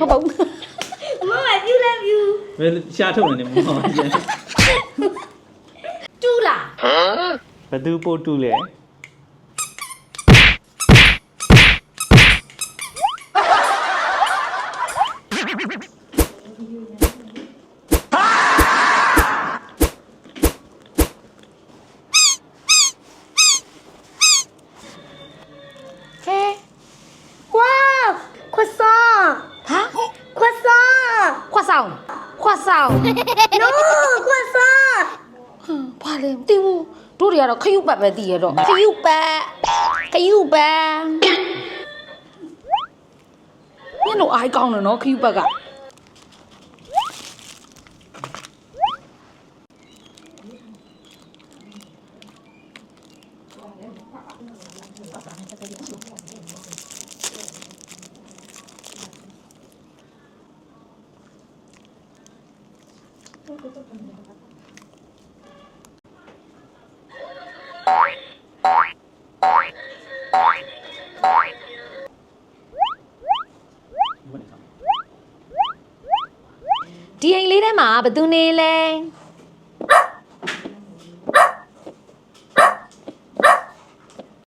ဟုတ်ပါဘူးမမပြူလဲပြူဘယ်ရှားထုတ်နေတယ်မမကျန်တူလားဘသူပို့တူလဲ ခွက်ဆောင်ခွက်ဆောင် no ခွဆာဘာလဲမသိဘူးတို့တွေကတော့ခရုပတ်ပဲတည်ရတော့ခရုပတ်ခရုပတ်ညတော့အိုင်ကောင်းတယ်နော်ခရုပတ်က ဒီအိမ်လေးထဲမှာဘယ်သူနေလဲ